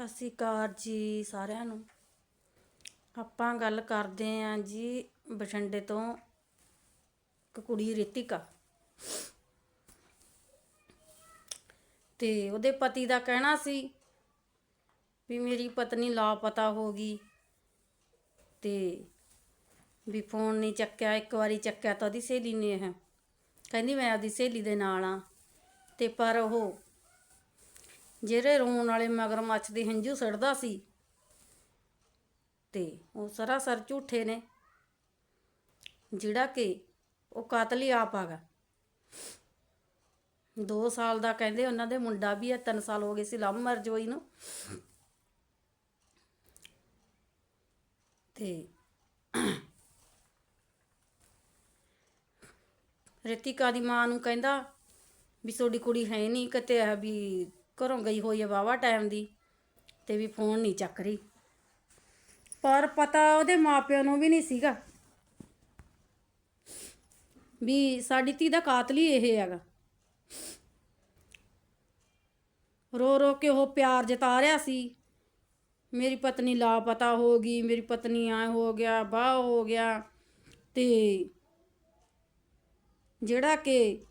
ਸਤਿ ਸ਼੍ਰੀ ਅਕਾਲ ਜੀ ਸਾਰਿਆਂ ਨੂੰ। ਆਪਾਂ ਗੱਲ ਕਰਦੇ ਆਂ ਜੀ ਬਠਿੰਡੇ ਤੋਂ ਇੱਕ ਕੁੜੀ ਰਿਤਿਕਾ। ਤੇ ਉਹਦੇ ਪਤੀ ਦਾ ਕਹਿਣਾ ਸੀ ਵੀ ਮੇਰੀ ਪਤਨੀ ਲਾਪਤਾ ਹੋ ਗਈ ਤੇ ਵੀ ਫੋਨ ਨਹੀਂ ਚੱਕਿਆ, ਇੱਕ ਵਾਰੀ ਚੱਕਿਆ ਤਾਂ ਉਹਦੀ ਸਹੇਲੀ ਨੇ ਇਹ। ਕਹਿੰਦੀ ਮੈਂ ਆਪਦੀ ਸਹੇਲੀ ਦੇ ਨਾਲ ਆ ਤੇ ਪਰ ਉਹ ਜਿਹੜੇ ਰੋਣ ਵਾਲੇ ਮਗਰਮੱਛ ਦੇ ਹੰਝੂ ਸੜਦਾ ਸੀ ਤੇ ਉਹ ਸਰਾਸਰ ਝੂਠੇ ਨੇ, ਜਿਹੜਾ ਕਿ ਉਹ ਕਾਤਲ ਹੀ ਆਪ ਆਗਾ 2 ਸਾਲ ਦਾ ਕਹਿੰਦੇ ਉਹਨਾਂ ਦੇ ਮੁੰਡਾ ਵੀ ਹੈ 3 ਸਾਲ ਹੋ ਗਏ ਸੀ ਲਵ ਮੈਰਿਜ ਹੋਈ ਨੂੰ। ਤੇ ਰਿਤਿਕਾ ਦੀ ਮਾਂ ਨੂੰ ਕਹਿੰਦਾ ਵੀ ਤੁਹਾਡੀ ਕੁੜੀ ਹੈ ਨਹੀਂ, ਕਿਤੇ ਆ ਵੀ ਘਰੋਂ ਗਈ ਹੋਈ ਹੈ ਵਾਵਾ ਟਾਈਮ ਦੀ ਤੇ ਵੀ ਫੋਨ ਨਹੀਂ ਚੱਕ ਰਹੀ। ਪਰ ਪਤਾ ਉਹਦੇ ਮਾਪਿਆਂ ਨੂੰ ਵੀ ਨਹੀਂ ਸੀਗਾ ਵੀ ਸਾਡੀ ਧੀ ਦਾ ਕਾਤਲ ਹੀ ਇਹ ਹੈਗਾ। ਰੋ ਰੋ ਕੇ ਉਹ ਪਿਆਰ ਜਤਾ ਰਿਹਾ ਸੀ। ਮੇਰੀ ਪਤਨੀ ਲਾਪਤਾ ਹੋ ਗਈ, ਮੇਰੀ ਪਤਨੀ ਆ ਹੋ ਗਿਆ ਬਾਹ ਹੋ ਗਿਆ ਤੇ ਜਿਹੜਾ ਕਿ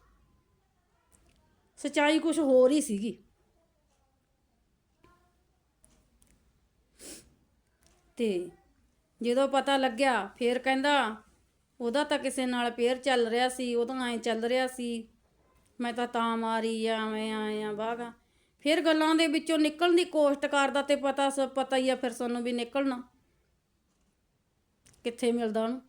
ਸਚਾਈ ਕੁਝ ਹੋਰ ਹੀ ਸੀਗੀ। ਤੇ ਜਦੋਂ ਪਤਾ ਲੱਗਿਆ, ਫੇਰ ਕਹਿੰਦਾ, ਉਹਦਾ ਤਾਂ ਕਿਸੇ ਨਾਲ ਪੇਰ ਚੱਲ ਰਿਹਾ ਸੀ ਉਹਦਾ ਐਂ ਚੱਲ ਰਿਹਾ ਸੀ। ਮੈਂ ਤਾਂ ਤਾਂ ਮਾਰੀ ਆ ਮੈਂ ਆਇਆ ਬਾਗਾ ਫਿਰ ਗੱਲਾਂ ਦੇ ਵਿੱਚੋਂ ਨਿਕਲਣ ਦੀ ਕੋਸ਼ਿਸ਼ ਕਰਦਾ ਤੇ ਪਤਾ ਸ, ਪਤਾ ਹੀ ਆ ਫਿਰ ਸਾਨੂੰ ਵੀ ਨਿਕਲਣਾ। ਕਿੱਥੇ ਮਿਲਦਾ ਉਹਨੂੰ?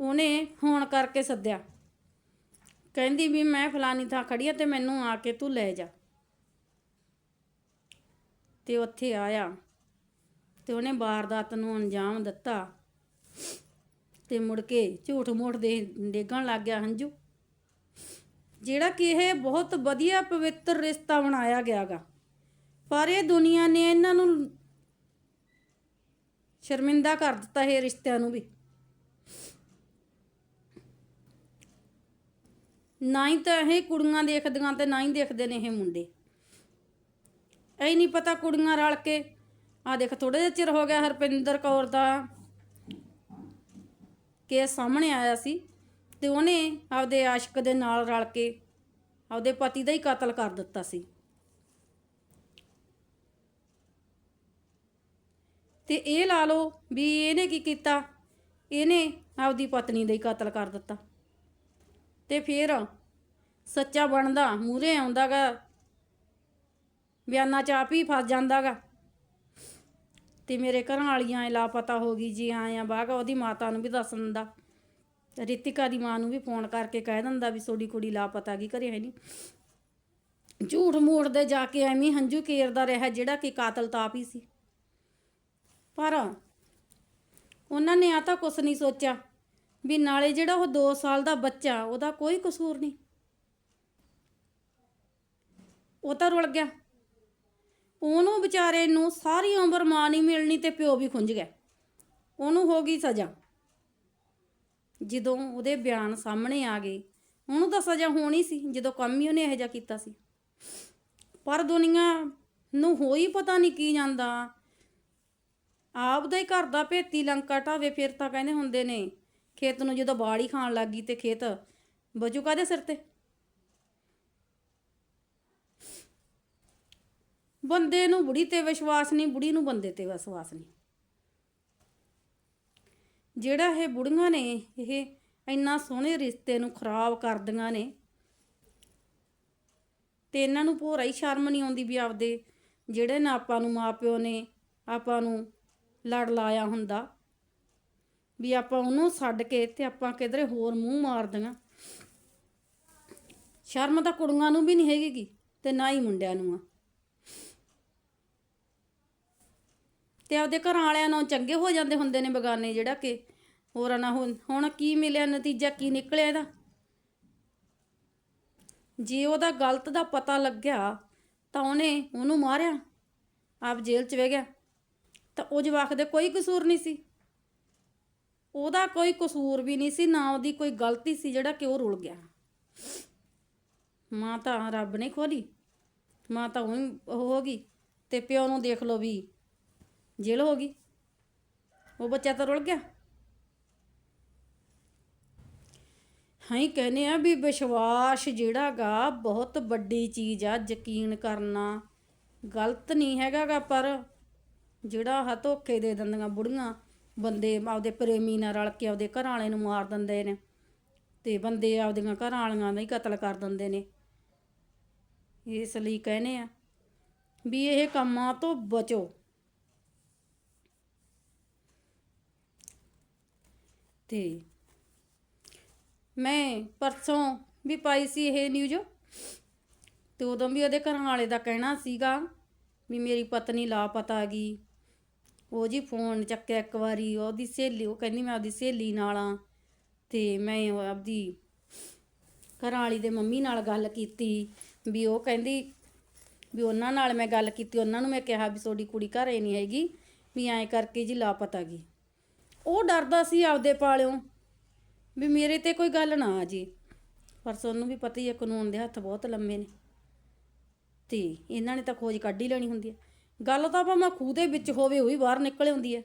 ਉਹਨੇ ਫੋਨ ਕਰਕੇ ਸੱਦਿਆ। ਕਹਿੰਦੀ ਵੀ, ਮੈਂ ਫਲਾਨੀ ਥਾਂ ਖੜੀ ਆ ਤੇ ਮੈਨੂੰ ਆ ਕੇ ਤੂੰ ਲੈ ਜਾ। ਤੇ ਉੱਥੇ ਆਇਆ ਤੇ ਉਹਨੇ ਵਾਰਦਾਤ ਨੂੰ ਅੰਜਾਮ ਦਿੱਤਾ ਤੇ ਮੁੜ ਕੇ ਝੂਠ ਮੂਠ ਦੇ ਡੇਗਣ ਲੱਗ ਗਿਆ ਹੰਝੂ। ਜਿਹੜਾ ਕਿ ਇਹ ਬਹੁਤ ਵਧੀਆ ਪਵਿੱਤਰ ਰਿਸ਼ਤਾ ਬਣਾਇਆ ਗਿਆਗਾ। ਪਰ ਇਹ ਦੁਨੀਆ ਨੇ ਇਹਨਾਂ ਨੂੰ ਸ਼ਰਮਿੰਦਾ ਕਰ ਦਿੱਤਾ ਇਹ ਰਿਸ਼ਤਿਆਂ ਨੂੰ ਵੀ। ਨਾ ਹੀ ਤਾਂ ਇਹ ਕੁੜੀਆਂ ਦੇਖਦੀਆਂ ਤੇ ਨਾ ਹੀ ਦੇਖਦੇ ਨੇ ਇਹ ਮੁੰਡੇ। ਐ ਨਹੀਂ ਪਤਾ ਕੁੜੀਆਂ ਰਲ ਕੇ। ਆ ਦੇਖ ਥੋੜੇ ਜਿਹਾ ਚਿਰ ਹੋ ਗਿਆ ਹਰਪਿੰਦਰ ਕੌਰ ਦਾ ਕੇਸ ਸਾਹਮਣੇ ਆਇਆ ਸੀ ਤੇ ਉਹਨੇ ਆਪਦੇ ਆਸ਼ਿਕ ਦੇ ਨਾਲ ਰਲ ਕੇ ਆਪਦੇ ਪਤੀ ਦਾ ਹੀ ਕਤਲ ਕਰ ਦਿੱਤਾ ਸੀ। ਤੇ ਇਹ ਲਾ ਲਓ ਵੀ ਇਹਨੇ ਕੀ ਕੀਤਾ? ਇਹਨੇ ਆਪਦੀ ਪਤਨੀ ਦਾ ਹੀ ਕਤਲ ਕਰ ਦਿੱਤਾ। ਤੇ ਫਿਰ ਸੱਚਾ ਬਣਦਾ ਮੂਰੇ ਆਉਂਦਾਗਾ ਬਿਆਨਾ ਚ ਆਪ ਹੀ ਫਸ ਜਾਂਦਾਗਾ। ਤੇ ਮੇਰੇ ਘਰਾਂ ਵਾਲੀਆਂ ਐ ਲਾਪਤਾ ਹੋ ਗਈ ਜੀ ਆਇਆ ਬਾਗਾ ਉਹਦੀ ਮਾਤਾ ਨੂੰ ਵੀ ਦੱਸ ਦਿੰਦਾ। ਰਿਤਿਕਾ ਦੀ ਮਾਂ ਨੂੰ ਵੀ ਫੋਨ ਕਰਕੇ ਕਹਿ ਦਿੰਦਾ ਵੀ ਤੁਹਾਡੀ ਕੁੜੀ ਲਾਪਤਾ ਗਈ ਘਰੇ ਹੈ ਨਹੀਂ ਝੂਠ ਮੂਠ ਦੇ ਜਾ ਕੇ ਐਵੇਂ ਹੰਝੂ ਕੇਰਦਾ ਰਿਹਾ, ਜਿਹੜਾ ਕਿ ਕਾਤਲ ਤਾਪ ਹੀ ਸੀ। ਪਰ ਉਹਨਾਂ ਨੇ ਆ ਤਾਂ ਕੁਛ ਨਹੀਂ ਸੋਚਿਆ ਵੀ ਨਾਲੇ ਜਿਹੜਾ ਉਹ 2 ਸਾਲ ਦਾ ਬੱਚਾ, ਉਹਦਾ ਕੋਈ ਕਸੂਰ ਨਹੀਂ। ਉਹ ਤਾਂ ਰੁਲ ਗਿਆ। ਉਹਨੂੰ ਵਿਚਾਰੇ ਨੂੰ ਸਾਰੀ ਉਮਰ ਮਾਂ ਨਹੀਂ ਮਿਲਣੀ ਤੇ ਪਿਓ ਵੀ ਖੁੰਝ ਗਿਆ। ਉਹਨੂੰ ਹੋ ਗਈ ਸਜ਼ਾ। ਜਦੋਂ ਉਹਦੇ ਬਿਆਨ ਸਾਹਮਣੇ ਆ ਗਏ, ਉਹਨੂੰ ਤਾਂ ਸਜ਼ਾ ਹੋਣੀ ਸੀ, ਜਦੋਂ ਕੰਮ ਹੀ ਉਹਨੇ ਇਹੋ ਜਿਹਾ ਕੀਤਾ ਸੀ। ਪਰ ਦੁਨੀਆ ਨੂੰ ਹੋਈ ਪਤਾ ਨਹੀਂ ਕੀ ਜਾਂਦਾ। ਆਪ ਦਾ ਹੀ ਘਰ ਦਾ ਭੇਤੀ ਲੰਕਾ ਢਾਵੇ, ਫਿਰ ਤਾਂ ਕਹਿੰਦੇ ਹੁੰਦੇ ਨੇ, ਖੇਤ ਨੂੰ ਜਦੋਂ ਬਾੜੀ ਖਾਣ ਲੱਗ ਗਈ ਤੇ ਖੇਤ ਬਚੂ ਕਾਦੇ ਸਿਰ ਤੇ? ਬੰਦੇ ਨੂੰ ਬੁੜੀ ਤੇ ਵਿਸ਼ਵਾਸ ਨਹੀਂ, ਬੁੜੀ ਨੂੰ ਬੰਦੇ ਤੇ ਵਿਸ਼ਵਾਸ ਨਹੀਂ। ਜਿਹੜਾ ਇਹ ਬੁੜੀਆਂ ਨੇ, ਇਹ ਇੰਨਾ ਸੋਹਣੇ ਰਿਸ਼ਤੇ ਨੂੰ ਖਰਾਬ ਕਰਦੀਆਂ ਨੇ, ਤੇ ਇਹਨਾਂ ਨੂੰ ਭੋਰਾ ਹੀ ਸ਼ਰਮ ਨਹੀਂ ਆਉਂਦੀ ਵੀ ਆਪਦੇ ਜਿਹੜੇ ਨਾ ਆਪਾਂ ਨੂੰ ਮਾਪਿਓ ਨੇ, ਆਪਾਂ ਨੂੰ ਲੜ ਲਾਇਆ ਹੁੰਦਾ, ਵੀ ਆਪਾਂ ਉਹਨੂੰ ਛੱਡ ਕੇ ਤੇ ਆਪਾਂ ਕਿਧਰੇ ਹੋਰ ਮੂੰਹ ਮਾਰ ਮਾਰਦੀਆਂ ਸ਼ਰਮ ਤਾਂ ਕੁੜੀਆਂ ਨੂੰ ਵੀ ਨਹੀਂ ਹੈਗੀ ਗੀ, ਤੇ ਨਾ ਹੀ ਮੁੰਡਿਆਂ ਨੂੰ ਆ। ਤੇ ਆਪਦੇ ਘਰਾਂ ਵਾਲਿਆਂ ਨਾਲ ਚੰਗੇ ਹੋ ਜਾਂਦੇ ਹੁੰਦੇ ਨੇ ਬਗਾਨੇ ਜਿਹੜਾ ਕਿ। ਹੋਰਾਂ ਨਾਲ ਹੁਣ ਹੁਣ ਕੀ ਮਿਲਿਆ, ਨਤੀਜਾ ਕੀ ਨਿਕਲਿਆ ਇਹਦਾ? ਜੇ ਉਹਦਾ ਗਲਤ ਦਾ ਪਤਾ ਲੱਗਿਆ, ਤਾਂ ਉਹਨੇ ਉਹਨੂੰ ਮਾਰਿਆ, ਆਪ ਜੇਲ੍ਹ 'ਚ ਵਹਿ ਗਿਆ। ਤਾਂ ਉਹ ਜਵਾਕ ਦੇ ਕੋਈ ਕਸੂਰ ਨਹੀਂ ਸੀ। ਉਹਦਾ ਕੋਈ ਕਸੂਰ ਵੀ ਨਹੀਂ ਸੀ, ਨਾ ਉਹਦੀ ਕੋਈ ਗਲਤੀ ਸੀ ਜਿਹੜਾ ਕਿ ਉਹ ਰੁਲ ਗਿਆ। ਮਾਂ ਤਾਂ ਰੱਬ ਨੇ ਖੋਲੀ ਮਾਂ ਤਾਂ ਉਹੀ ਉਹ ਹੋ ਗਈ, ਤੇ ਪਿਓ ਨੂੰ ਦੇਖ ਲਓ ਵੀ ਜੇਲ੍ਹ ਹੋ ਗਈ। ਉਹ ਬੱਚਾ ਤਾਂ ਰੁਲ ਗਿਆ। ਹਾਂ ਕਹਿੰਦੇ ਆ ਵੀ ਵਿਸ਼ਵਾਸ ਜਿਹੜਾ ਗਾ ਬਹੁਤ ਵੱਡੀ ਚੀਜ਼ ਆ, ਯਕੀਨ ਕਰਨਾ। ਗਲਤ ਨਹੀਂ ਹੈਗਾਗਾ ਪਰ ਜਿਹੜਾ ਆਹ ਧੋਖੇ ਦੇ ਦਿੰਦੀਆਂ ਬੁੜੀਆਂ, ਬੰਦੇ ਆਪਦੇ ਪ੍ਰੇਮੀ ਨਾਲ ਰਲ ਕੇ ਆਪਦੇ ਘਰ ਵਾਲੇ ਨੂੰ ਮਾਰ ਦਿੰਦੇ ਨੇ ਤੇ ਬੰਦੇ ਆਪਦੀਆਂ ਘਰ ਵਾਲੀਆਂ ਦਾ ਹੀ ਕਤਲ ਕਰ ਦਿੰਦੇ ਨੇ। ਇਸ ਲਈ ਕਹਿੰਦੇ ਆ ਵੀ ਇਹ ਕੰਮਾਂ ਤੋਂ ਬਚੋ। ਤੇ ਮੈਂ ਪਰਸੋਂ ਵੀ ਪਾਈ ਸੀ ਇਹ ਨਿਊਜ਼ ਤੇ ਉਦੋਂ ਵੀ ਉਹਦੇ ਘਰਾਂ ਵਾਲੇ ਦਾ ਕਹਿਣਾ ਸੀਗਾ ਵੀ ਮੇਰੀ ਪਤਨੀ ਲਾਪਤਾ ਗਈ। ਉਹ ਜੀ ਫੋਨ ਚੱਕਿਆ ਇੱਕ ਵਾਰੀ, ਉਹਦੀ ਸਹੇਲੀ, ਉਹ ਕਹਿੰਦੀ ਮੈਂ ਆਪਦੀ ਸਹੇਲੀ ਨਾਲ ਆ ਤੇ ਮੈਂ ਉਹ ਆਪਦੀ ਘਰਾਂ ਵਾਲੀ ਦੇ ਮੰਮੀ ਨਾਲ ਗੱਲ ਕੀਤੀ ਵੀ ਉਹ ਕਹਿੰਦੀ ਵੀ ਉਹਨਾਂ ਨਾਲ ਮੈਂ ਗੱਲ ਕੀਤੀ, ਉਹਨਾਂ ਨੂੰ ਮੈਂ ਕਿਹਾ ਵੀ ਤੁਹਾਡੀ ਕੁੜੀ ਘਰੇ ਨਹੀਂ ਹੈਗੀ, ਵੀ ਐਂ ਕਰਕੇ ਜੀ ਲਾਪਤਾ ਗਈ। ਉਹ ਡਰਦਾ ਸੀ ਆਪਦੇ ਪਾਲਿਓ ਵੀ ਮੇਰੇ ਤੇ ਕੋਈ ਗੱਲ ਨਾ ਆ ਜੀ। ਪਰ ਤੁਹਾਨੂੰ ਵੀ ਪਤਾ ਹੀ ਹੈ ਕਾਨੂੰਨ ਦੇ ਹੱਥ ਬਹੁਤ ਲੰਮੇ ਨੇ। ਤੇ ਇਹਨਾਂ ਨੇ ਤਾਂ ਖੋਜ ਕੱਢ ਹੀ ਲੈਣੀ ਹੁੰਦੀ ਹੈ ਗੱਲ ਤਾਂ ਭਾਵੇਂ ਖੂਹ ਦੇ ਵਿੱਚ ਹੋਵੇ ਉਹ ਵੀ ਬਾਹਰ ਨਿਕਲ ਆਉਂਦੀ ਹੈ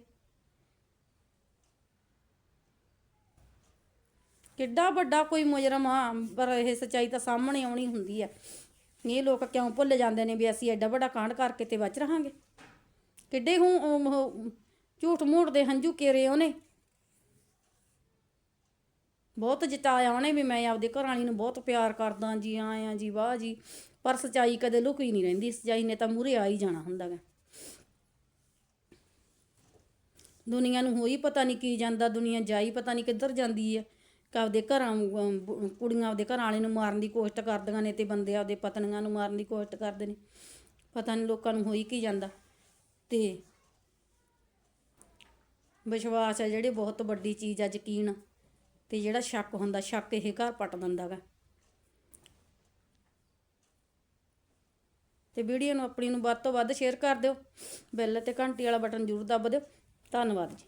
ਕਿੱਡਾ ਵੱਡਾ ਕੋਈ ਮੁਜਰਮ ਆ, ਪਰ ਇਹ ਸੱਚਾਈ ਤਾਂ ਸਾਹਮਣੇ ਆਉਣੀ ਹੁੰਦੀ ਹੈ ਇਹ ਲੋਕ ਕਿਉਂ ਭੁੱਲ ਜਾਂਦੇ ਨੇ ਵੀ ਅਸੀਂ ਐਡਾ ਵੱਡਾ ਕਾਂਡ ਕਰਕੇ ਤੇ ਬਚ ਰਹਾਂਗੇ? ਕਿੱਡੇ ਹੂੰ ਝੂਠ ਮੂਠ ਦੇ ਹੰਝੂ ਕੇਰੇ ਉਹਨੇ। ਬਹੁਤ ਜਿਤਾਇਆ ਉਹਨੇ ਵੀ ਮੈਂ ਆਪਦੇ ਘਰ ਵਾਲੀ ਨੂੰ ਬਹੁਤ ਪਿਆਰ ਕਰਦਾ ਜੀ ਆਇਆ ਜੀ, ਵਾਹ ਜੀ। ਪਰ ਸਚਾਈ ਕਦੇ ਲੁਕੀ ਨਹੀਂ ਰਹਿੰਦੀ, ਸਚਾਈ ਨੇ ਤਾਂ ਮੂਰੇ ਆ ਹੀ ਜਾਣਾ ਹੁੰਦਾ ਦੁਨੀਆ ਨੂੰ ਹੋਈ ਪਤਾ ਨਹੀਂ ਕੀ ਜਾਂਦਾ, ਦੁਨੀਆ ਜਾਈ ਪਤਾ ਨਹੀਂ ਕਿੱਧਰ ਜਾਂਦੀ ਹੈ ਆਪਦੇ ਘਰਾਂ ਕੁੜੀਆਂ ਆਪਦੇ ਘਰਾਂ ਵਾਲੇ ਨੂੰ ਮਾਰਨ ਦੀ ਕੋਸ਼ਿਸ਼ ਕਰਦੀਆਂ ਨੇ ਤੇ ਬੰਦੇ ਆਪਦੇ ਪਤਨੀਆਂ ਨੂੰ ਮਾਰਨ ਦੀ ਕੋਸ਼ਿਸ਼ ਕਰਦੇ ਨੇ। ਪਤਾ ਨਹੀਂ ਲੋਕਾਂ ਨੂੰ ਹੋਈ ਕੀ ਜਾਂਦਾ। ਤੇ ਵਿਸ਼ਵਾਸ ਹੈ ਜਿਹੜੀ ਬਹੁਤ ਵੱਡੀ ਚੀਜ਼ ਆ ਯਕੀਨ ਤੇ ਜਿਹੜਾ ਸ਼ੱਕ ਹੁੰਦਾ, ਸ਼ੱਕ ਇਹ ਘਰ ਪਟ ਦਿੰਦਾ ਗਾ। ਤੇ ਵੀਡੀਓ ਨੂੰ, ਆਪਣੀ ਨੂੰ ਵੱਧ ਤੋਂ ਵੱਧ ਸ਼ੇਅਰ ਕਰ ਦਿਓ ਬੈਲ ਤੇ ਘੰਟੀ ਵਾਲਾ ਬਟਨ ਜ਼ਰੂਰ ਦੱਬ ਦਿਓ। ਧੰਨਵਾਦ ਜੀ।